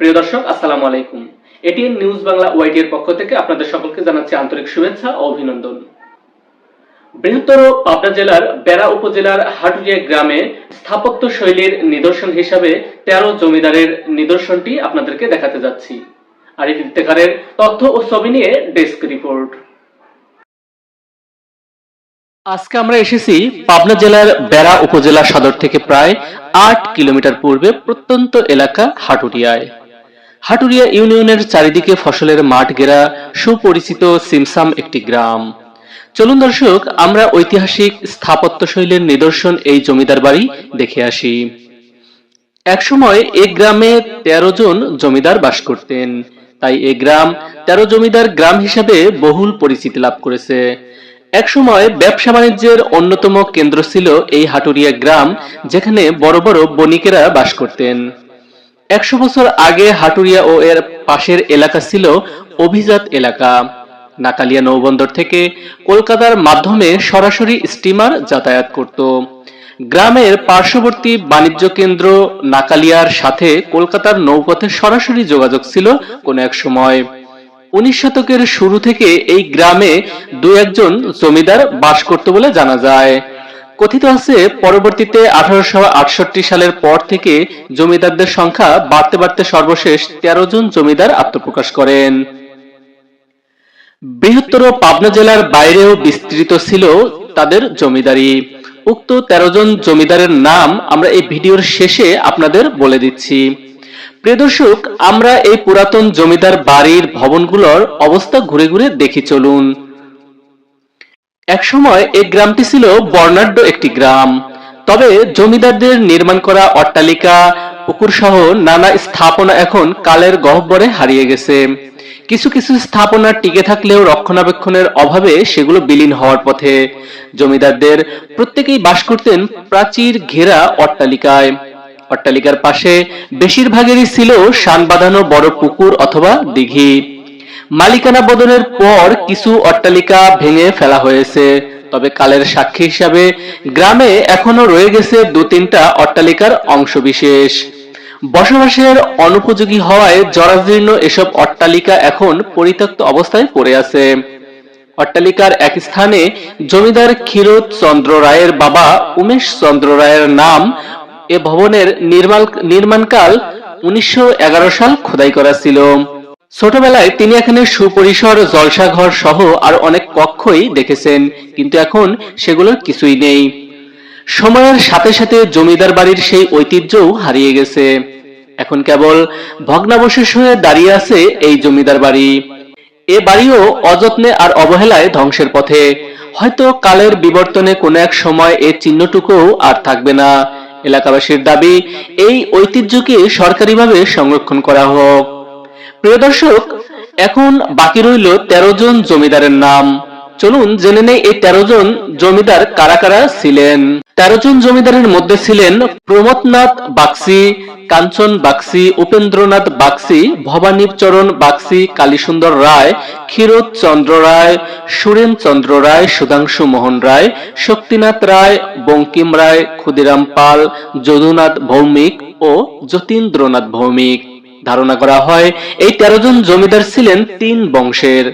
প্রিয় দর্শক, আসসালামু আলাইকুম। এটিএন নিউজ বাংলা ওয়াইটি এর পক্ষ থেকে আপনাদের সকলকে জানাচ্ছি আন্তরিক শুভেচ্ছা ও অভিনন্দন। বৃহত্তর পাবনা জেলার বেড়া উপজেলার হাটুরিয়া গ্রামে স্থাপত্য শৈলীর নিদর্শন হিসাবে তেরো জমিদারের নিদর্শনটি আপনাদেরকে দেখাতে যাচ্ছি। আর এই ইফতেখারের তথ্য ও ছবি নিয়ে ডেস্ক রিপোর্ট। আজকে আমরা এসেছি পাবনা জেলার বেড়া উপজেলা সদর থেকে প্রায় আট কিলোমিটার পূর্বে প্রত্যন্ত এলাকা হাটুরিয়ায়। হাটুরিয়া ইউনিয়নের চারিদিকে ফসলের মাঠ ঘেরা সুপরিচিত সিমসাম একটি গ্রাম। চলুন দর্শক, আমরা ঐতিহাসিক স্থাপত্য শৈলীর নিদর্শন এই জমিদার বাড়ি দেখে আসি। একসময় এই গ্রামে তেরো জন জমিদার বাস করতেন। তাই এ গ্রাম তেরো জমিদার গ্রাম হিসাবে বহুল পরিচিতি লাভ করেছে। একসময় ব্যবসা বাণিজ্যের অন্যতম কেন্দ্র ছিল এই হাটুরিয়া গ্রাম, যেখানে বড় বড় বণিকেরা বাস করতেন। একশো বছর আগে হাটুরিয়া ও এর পাশের এলাকা ছিল অভিজাত এলাকা। নাকালিয়া নৌবন্দর থেকে কলকাতার মাধ্যমে সরাসরি স্টিমার যাতায়াত করত। গ্রামের পার্শ্ববর্তী বাণিজ্য কেন্দ্র নাকালিয়ার সাথে কলকাতার নৌপথে সরাসরি যোগাযোগ ছিল কোনো এক সময়। উনিশ শতকের শুরু থেকে এই গ্রামে দু একজন জমিদার বাস করত বলে জানা যায়। কথিত আছে, পরবর্তীতে আঠারোশো আটষট্টি সালের পর থেকে জমিদারদের সংখ্যা বাড়তে বাড়তে সর্বশেষ তেরো জন জমিদার আত্মপ্রকাশ করেন। বৃহত্তর পাবনা জেলার বাইরেও বিস্তৃত ছিল তাদের জমিদারি। উক্ত তেরো জন জমিদারের নাম আমরা এই ভিডিওর শেষে আপনাদের বলে দিচ্ছি। প্রিয় দর্শক, আমরা এই পুরাতন জমিদার বাড়ির ভবনগুলোর অবস্থা ঘুরে ঘুরে দেখি চলুন। একসময় এই গ্রামটি ছিল বর্ণাঢ্য একটি গ্রাম। তবে জমিদারদের নির্মাণ করা অট্টালিকা, পুকুর সহ নানা স্থাপনা এখন কালের গহ্বরে হারিয়ে গেছে। কিছু কিছু স্থাপনা টিকে থাকলেও রক্ষণাবেক্ষণের অভাবে সেগুলো বিলীন হওয়ার পথে। জমিদারদের প্রত্যেকেই বাস করতেন প্রাচীর ঘেরা অট্টালিকায়। অট্টালিকার পাশে বেশিরভাগেরই ছিল শান বাঁধানো বড় পুকুর অথবা দিঘি। মালিকানা বদলের পর কিছু অট্টালিকা ভেঙে ফেলা হয়েছে। তবে কালের সাক্ষী হিসাবে গ্রামে এখনও রয়ে গেছে দু তিনটা অট্টালিকার অংশবিশেষ। বসবাসের অনুপযোগী হওয়ায় জরাজীর্ণ এসব অট্টালিকা এখন পরিত্যক্ত অবস্থায় পড়ে আছে। অট্টালিকার এক স্থানে জমিদার ক্ষীরোদ চন্দ্র রায়ের বাবা উমেশ চন্দ্র রায়ের নাম এ ভবনের নির্মাণ নির্মাণকাল উনিশশো এগারো সাল খোদাই করা ছিল। ছোটবেলায় তিনি এখানে সুপরিসর, জলসাঘর সহ আর অনেক কক্ষই দেখেছেন, কিন্তু এখন সেগুলোর কিছুই নেই। সময়ের সাথে সাথে জমিদার বাড়ির সেই ঐতিহ্যও হারিয়ে গেছে। এখন কেবল ভগ্নাবশেষ হয়ে দাঁড়িয়ে আছে এই জমিদার বাড়ি। এ বাড়িও অযত্নে আর অবহেলায় ধ্বংসের পথে। হয়তো কালের বিবর্তনে কোনো এক সময় এ চিহ্নটুকুও আর থাকবে না। এলাকাবাসীর দাবি, এই ঐতিহ্যকে সরকারিভাবে সংরক্ষণ করা হোক। প্রিয় দর্শক, এখন বাকি রইল তেরো জন জমিদারের নাম। চলুন জেনে নেই এই তেরো জন জমিদার কারা কারা ছিলেন। তেরো জন জমিদারের মধ্যে ছিলেন প্রমথনাথ বাগসি, কাঞ্চন বাগসি, উপেন্দ্রনাথ বাগসি, ভবানীচরণ বাগসি, কালীসুন্দর রায়, ক্ষীরোদ চন্দ্র রায়, সুরেন চন্দ্র রায়, সুধাংশু মোহন রায়, শক্তিনাথ রায়, বঙ্কিম রায়, ক্ষুদিরাম পাল, যদুনাথ ভৌমিক ও যতীন্দ্রনাথ ভৌমিক। ধারণা করা হয়, এই তেরো জন জমিদার ছিলেন তিন বংশের।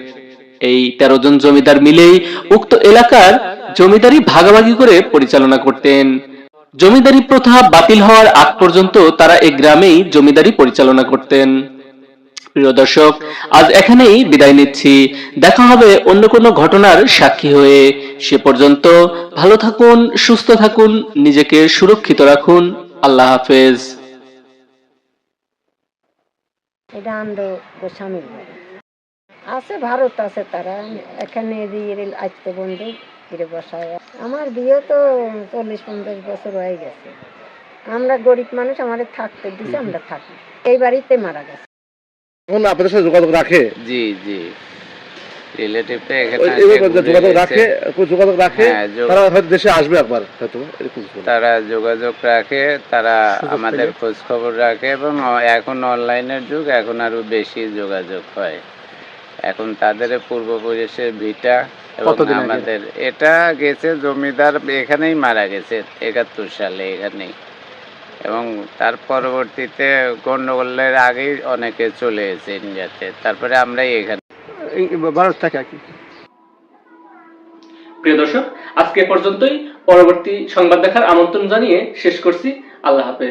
এই তেরো জন জমিদার মিলেই উক্ত এলাকার জমিদারি ভাগাভাগি করে পরিচালনা করতেন। জমিদারি প্রথা বাতিল হওয়ার আগ পর্যন্ত তারা এই গ্রামেই জমিদারি পরিচালনা করতেন। প্রিয় দর্শক, আজ এখানেই বিদায় নিচ্ছি। দেখা হবে অন্য কোনো ঘটনার সাক্ষী হয়ে। সে পর্যন্ত ভালো থাকুন, সুস্থ থাকুন, নিজেকে সুরক্ষিত রাখুন। আল্লাহ হাফেজ। এটা আনন্দ গোস্বামীর বাড়ি আছে ভারত আছে তারা। এখানে দিয়ে আসতে বন্ধু ফিরে বসায়। আমার বিয়ে তো চল্লিশ পঞ্চাশ বছর হয়ে গেছে। আমরা গরিব মানুষ আমাদের থাকতে দিছে আমরা থাকি। এই বাড়িতে মারা গেছে। আপনাদের সাথে যোগাযোগ রাখে। জি জি। রিলেটিভটা এখানে যোগাযোগ রাখে যোগাযোগ রাখে হ্যাঁ, তারা হয়তো দেশে আসবে একবার হয়তো এরকম তারা যোগাযোগ রাখে তারা আমাদের খোঁজ খবর রাখে এবং এখন অনলাইনের যুগ এখন আরও বেশি যোগাযোগ হয়। এখন তাদের পূর্বপুরুষের ভিটা এবং আমাদের এটা গেছে জমিদার এখানেই মারা গেছে একাত্তর সালে এখানেই। এবং তার পরবর্তীতে গন্ডগোলের আগেই অনেকে চলে এসেছে ইন্ডিয়াতে তারপরে আমরাই এখানে ভারত থাকে আর কি। প্রিয় দর্শক, আজকে পর্যন্তই। পরবর্তী সংবাদ দেখার আমন্ত্রণ জানিয়ে শেষ করছি। আল্লাহ হাফেজ।